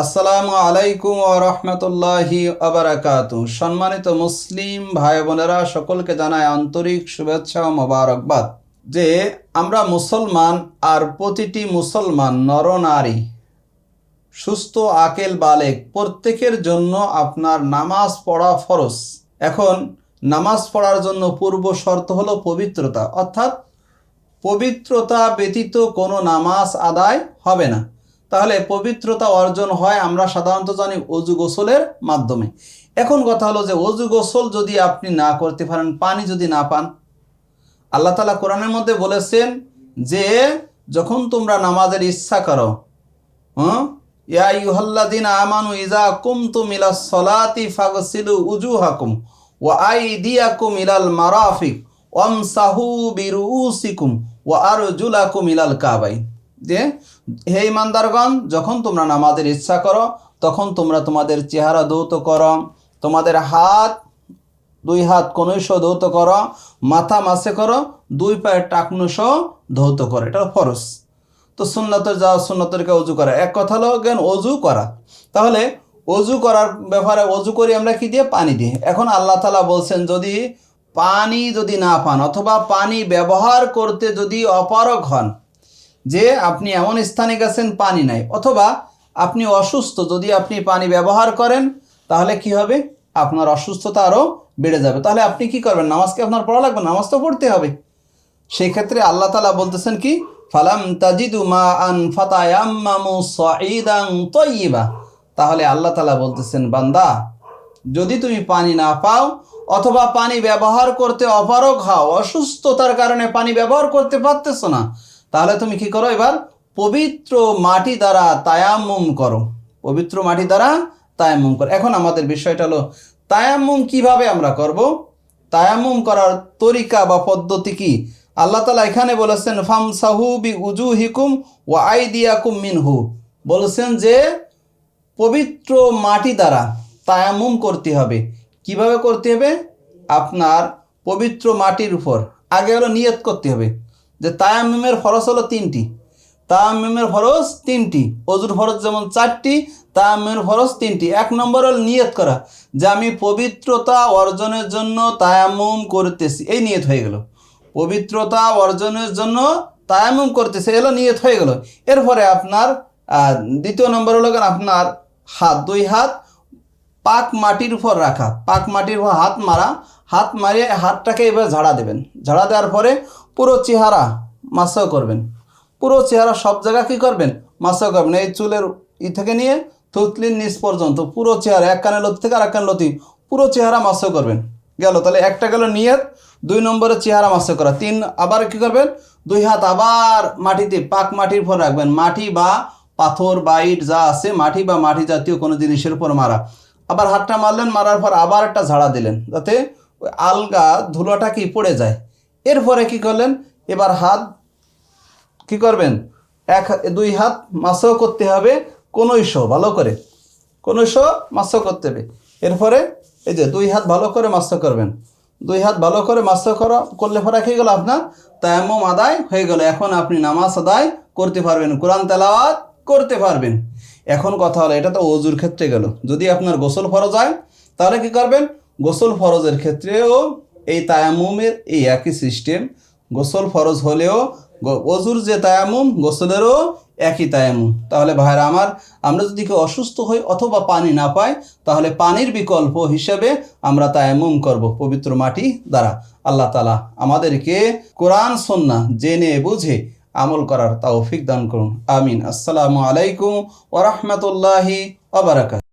আসসালামু আলাইকুম ও রহমতুল্লাহি আবরাকাতু সম্মানিত মুসলিম ভাই বোনেরা, সকলকে জানায় আন্তরিক শুভেচ্ছা ও মোবারকবাদ। যে আমরা মুসলমান আর প্রতিটি মুসলমান নরনারী, সুস্থ, আকেল, বালেক, প্রত্যেকের জন্য আপনার নামাজ পড়া ফরজ। এখন নামাজ পড়ার জন্য পূর্ব শর্ত হলো পবিত্রতা। অর্থাৎ পবিত্রতা ব্যতীত কোনো নামাজ আদায় হবে না। তাহলে পবিত্রতা অর্জন হয় আমরা সাধারণত জানি অজু গোসলের মাধ্যমে। এখন কথা হলো যে অজু গোসল যদি আপনি না করতে পারেন, পানি যদি না পান, আল্লাহ তালা কোরআনের মধ্যে বলেছেন যে যখন তোমরা নামাজের ইচ্ছা করো হ্যাঁ ইয়া ইউহাল্লাদিন আমানু ইজা কুমতুম ইলা সলাতি ফাগসিলু উজু হাকুম ওয়া আই দিয়াকুম ইলাল মারাফিক ওয়ামসাহু বিরুসিকুম ওয়া আরজুলাকুম ইলাল কাবাই যে হে ইমানদারগণ, যখন তোমরা নামাজের ইচ্ছা করো, তখন তোমরা তোমাদের চেহারা দৌত করো, তোমাদের হাত, দুই হাত কনুষ ধৌত করো, মাথা মাসে করো, দুই পায়ের টাকনুষ ধৌত করো। এটা ফরজ। তো সুন্নতের যা সুন্নতরকে অজু করা। এক কথা হলো জ্ঞান অজু করা। তাহলে অজু করার ব্যাপারে অজু করি আমরা কি দিয়ে? পানি দিয়ে। এখন আল্লাহ তালা বলছেন, যদি পানি যদি না পান, অথবা পানি ব্যবহার করতে যদি অপারগ হন যে আপনি এমন স্থানে গেছেন পানি নাই, অথবা আপনি অসুস্থ, যদি আপনি পানি ব্যবহার করেন, তাহলে কি হবে? আপনার অসুস্থতা আরও বেড়ে যাবে। তাহলে আপনি কি করবেন? নামাজকে আপনার পড়া লাগবে? নামাজ তো পড়তে হবে। সেই ক্ষেত্রে আল্লাহ তালা বলতেছেন কি? ফালাম তাজিদু মা আন ফাতায়াম্মামু সাঈদান তয়্যিবা তাহলে আল্লাহ তালা বলতেছেন, বান্দা, যদি তুমি পানি না পাও, অথবা পানি ব্যবহার করতে অপারগ হও, অসুস্থতার কারণে পানি ব্যবহার করতে পারতেছো না তাহলে তুমি কি করো এবার? পবিত্র মাটি দ্বারা তায়াম্মুম করো। পবিত্র মাটি দ্বারা তায়াম্মুম করো। এখন আমাদের বিষয়টা হলো, তায়াম্মুম কীভাবে আমরা করব? তায়াম্মুম করার তরিকা বা পদ্ধতি কি? আল্লাহ তালা এখানে বলেছেন ফাম সাহু বি উজু হিকুম ও আই দিয়াকুম মিনহু। বলেছেন যে, পবিত্র মাটি দ্বারা তায়ামুম করতে হবে। কীভাবে করতে হবে? আপনার পবিত্র মাটির উপর। আগে হলো নিয়ত করতে হবে। যে তায়াম্মুমের ফরজ হলো তিনটি। তায়াম্মুমের ফরজ তিনটি, অজুর ফরজ যেমন চারটি, তায়াম্মুমের ফরজ তিনটি। এক নম্বর হল নিয়ত করা, যে আমি পবিত্রতা অর্জনের জন্য তায়াম্মুম করতেছি। এই নিয়ত হয়ে গেল। পবিত্রতা অর্জনের জন্য তায়াম্মুম করতেছে এলো নিয়ত হয়ে গেল। এরপরে আপনার দ্বিতীয় নম্বর হলো আপনার হাত, দুই হাত পাক মাটির উপর রাখা, পাক মাটির উপর হাত মারা, হাত মারিয়ে হাতটাকে এবার ঝাড়া দেবেন। ঝাড়া দেওয়ার পরে পুরো চেহারা মাসাও করবেন। পুরো চেহারা সব জায়গা কী করবেন? মাসাও করবেন। এই চুলের ই থেকে নিয়ে থুতলির নিচ পর্যন্ত পুরো চেহারা, এক কানে লতি থেকে আর এক কানে লতি, পুরো চেহারা মাসাও করবেন। গেল, তাহলে একটা গেল নিয়ত, দুই নম্বরে চেহারা মাসে করা। তিন, আবার কি করবেন? দুই হাত আবার মাটিতে, পাক মাটির উপর রাখবেন। মাটি বা পাথর বা ইট যা আছে, মাটি বা মাটি জাতীয় কোনো জিনিসের উপর মারা। আবার হাতটা মারলেন, মারার পর আবার একটা ঝাড়া দিলেন। যাতে ওই আলগা ধুলোটা কি পড়ে যায়। এরপরে কি করলেন? এবার হাত কি করবেন? এক, দুই হাত মাছও করতে হবে কোনোইশ ভালো করে। কোনোইশ মাছও করতে হবে। এরপরে এই যে দুই হাত ভালো করে মাস্ত করবেন। দুই হাত ভালো করে মাস্ত করা, করলে পরে কি গেল আপনার? তায়াম্মম আদায় হয়ে গেল। এখন আপনি নামাজ আদায় করতে পারবেন, কোরআন তেলাওয়াত করতে পারবেন। এখন কথা হলো, এটা তো অজুর ক্ষেত্রে গেল। যদি আপনার গোসল ফরজ হয়, তাহলে কি করবেন? গোসল ফরজের ক্ষেত্রেও এই তায়ামুমের এই একই সিস্টেম গোসল ফরজ হলেও অজুর যে তায়ামুম গোসলেরও একই তায়ামুম তাহলে ভাইরা আমার, আমরা যদি কেউ অসুস্থ হই অথবা পানি না পাই, তাহলে পানির বিকল্প হিসেবে আমরা তায়ামুম করব পবিত্র মাটি দ্বারা। আল্লাহ তালা আমাদেরকে কোরআন সন্না জেনে বুঝে আমল করার তৌফিক দান করুন। আমিন। আসসালামু আলাইকুম ওরহমতুল্লাহি ওবরাকাত